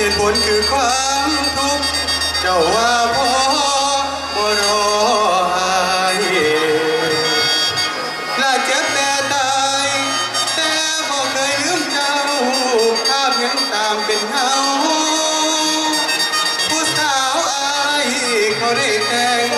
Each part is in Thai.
เหตุผลคือความทุกข์เจ้าว่าพอบ่รอหายลาเจ็บแต่ตาย แต่บ่เคยลืมเจ้าภาพยังตามเป็นเฮาผู้สาวอายเขาได้แต่ง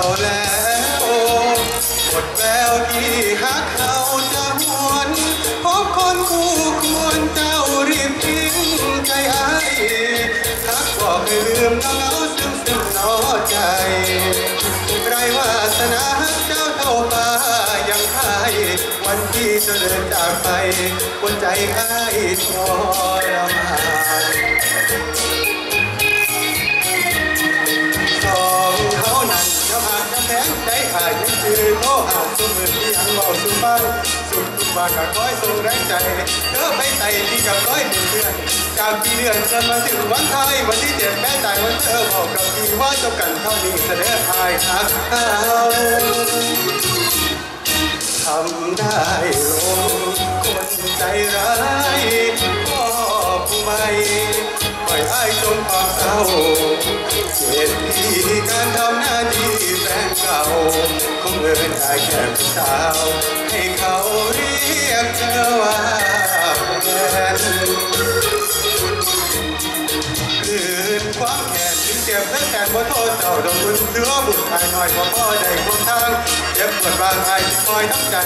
าแล้วหมดแววที่หักเขาจะหวนพบคนคู่ควรเจ้ารีบทิ้งใจไอ้ทักบอกให้ลืมน้องเอาซึมซึมนอใจไรวาสนาเจ้าเท่าฟ้ายังไห้วันที่เธอเดินจากไปบนใจไอ้ายทรมาน จะผ่านกำแพงใจหายยังคือโตหาสุมือที่ยังเบาสุบ้างสุดทุกบากก็คอยส่งแรงใจเธอไปไต่ที่กับร้อยเดือนจากปีเดือนจนมาถึงวันไทยวันที่เจ็ดแม่ตายวันเธอบอกกับพี่ว่าจบกันเท่านี้เสด็จอายทักเขาทำได้ลงคนใจร้ายพ่อผู้ไม่ปล่อยอ้ายจนความเศร้าเหตุที่การทำหน้าที่ คงเอินได้แค่ผู้สาวให้เขาเรียกเธอว่าแฟนคืนความแค้นถึงเจ็บและแกนบ่โทษเจ้าดงบุญเสือบุญภายหน่อยบ่พอได้ควงทางเจ็บปวดบางอายที่คอยน้ำใจ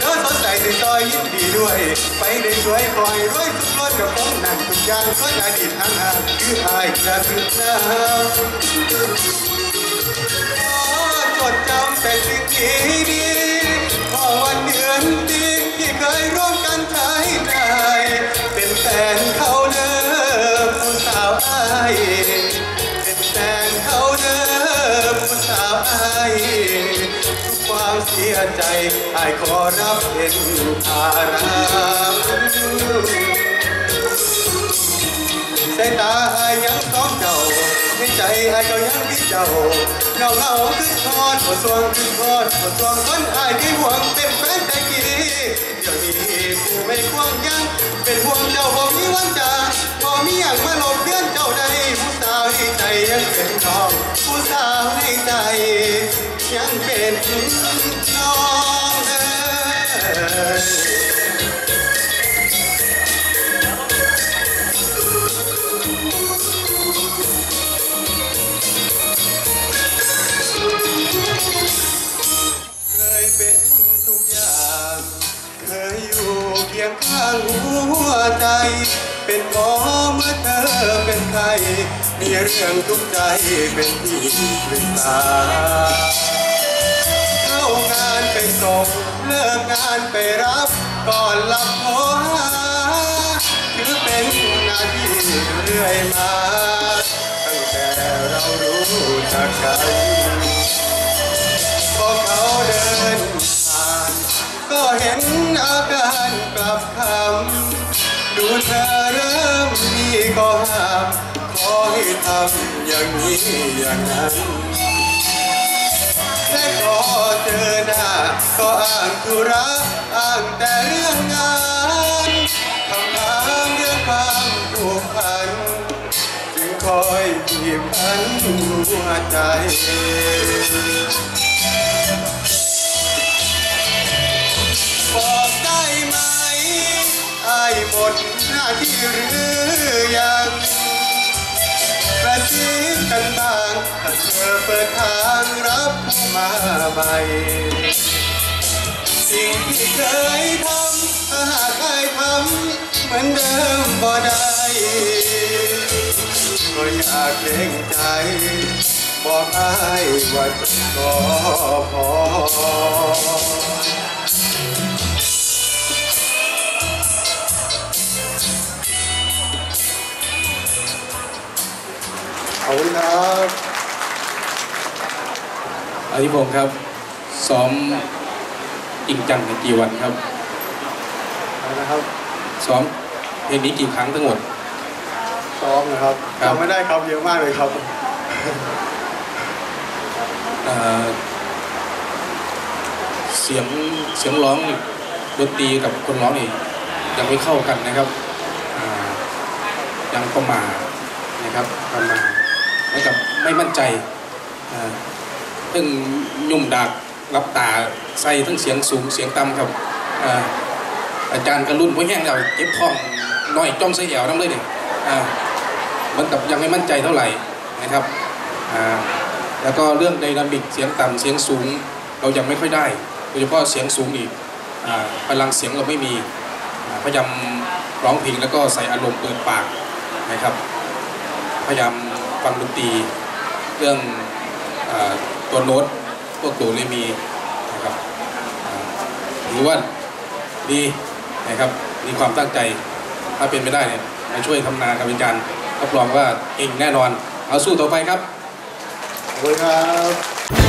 เธอสดใสสิซอยยินดีด้วย ไปได้ช่วยคอยร้อยทุกรถกับผมนั่นทุกอย่างก็อดีตทางหางคืออายจะถึงน้ำขอจ ดจำแต่สิ่งที่ดีขอวันเดือนปีที่เคยร่วมกันใช้ได้ เป็นแฟนเขาเดิมผู้สาวอายเป็นแฟนเขาเดิมผู้สาวอายทุกความเสียใจอายขอรับเป็นภาระสายตาอายยังต้องเจ้า ในใจอายก็ยังที่เจ้าเงาเงาขึ้นทอดหัวสวงขึ้นทอดหัวสวงคนอายที่ห่วงเป็นแฟนแต่กี้เดี๋ยวนี้ผู้ไม่ควงยัง เป็นห่วงเจ้าบ่มีวันจาบ่มีอย่างมาหลบเพื่อนเจ้าใดผู้สาวในใจยังเป็นน้องผู้สาวในใจยังเป็นน้องเอ้ ยู่เคียงข้างหัวใจ เป็นหมอเมื่อเธอเป็นใคร มีเรื่องทุกใจเป็นที่ปรึกษาเข้างานไปส่งเลิกงานไปรับ ก่อนหลับโทรหาคือเป็นหน้าที่เรื่อยมา ตั้งแต่เรารู้จักกันพอเขาเดินผ่านก็เห็นอาการ บคำดูเธอเริ่มมีก็ห้ามขอให้ทำอย่างนี้อย่างนั้นและก็เจอหน้าก็อ้างธุระอ้างแต่เรื่องงานคำถามเรื่องความผูกพันจึงคอยบีบคั้นหัวใจ ดหน้าที่หรือยังกระซิบกันบ้างถ้าเธอเปิดทางรับมาใหม่สิ่งที่เคยทำถ้าหากเคยทำเหมือนเดิมบ่ได้ก็อยากเกรงใจบอกอายว่าจบก็พอ อบคุณครับอธิพงศ์ครับ ซ้อมจริงจังในกี่วันครับนะครับซ้อมเพลงนี้กี่ครั้งทั้งหมด ซ้อมนะครับครับจำไม่ได้ครับเยอะมากเลยครับเอ่อเสียงเสียงร้องนี่ดนตรีกับคนร้องนี่ยังไม่เข้ากันนะครับอ่ายังประมาทนะครับประมาท แล้วกับไม่มั่นใจอ่าซึ่งยุ่มดากรับตาใส่ทั้งเสียงสูงเสียงต่ำครับอาจารย์กระรุ่นพ่แห้งเราเก็บท้องน้อยจ้องใส่แอวน้ำเลยเนี่ยมันกับยังไม่มั่นใจเท่าไหร่นะครับแล้วก็เรื่องไดนามิกเสียงต่ำเสียงสูงเรายังไม่ค่อยได้โดยเฉพาะเสียงสูงอีกอพลังเสียงเราไม่มีพยายามร้องเพลงแล้วก็ใส่อารมณ์เปิดปากนะครับพยายาม ฟังดนตรีเรื่องอตัวโน้ตพวกตัวเลยมีนะครับหรือว่าดีนะครับมีความตั้งใจถ้าเป็นไม่ได้เนี่ยมาช่วยทำนากับอาจารย์รับรองว่าเองแน่นอน เอาสู้ต่อไปครับขอบคุณครับ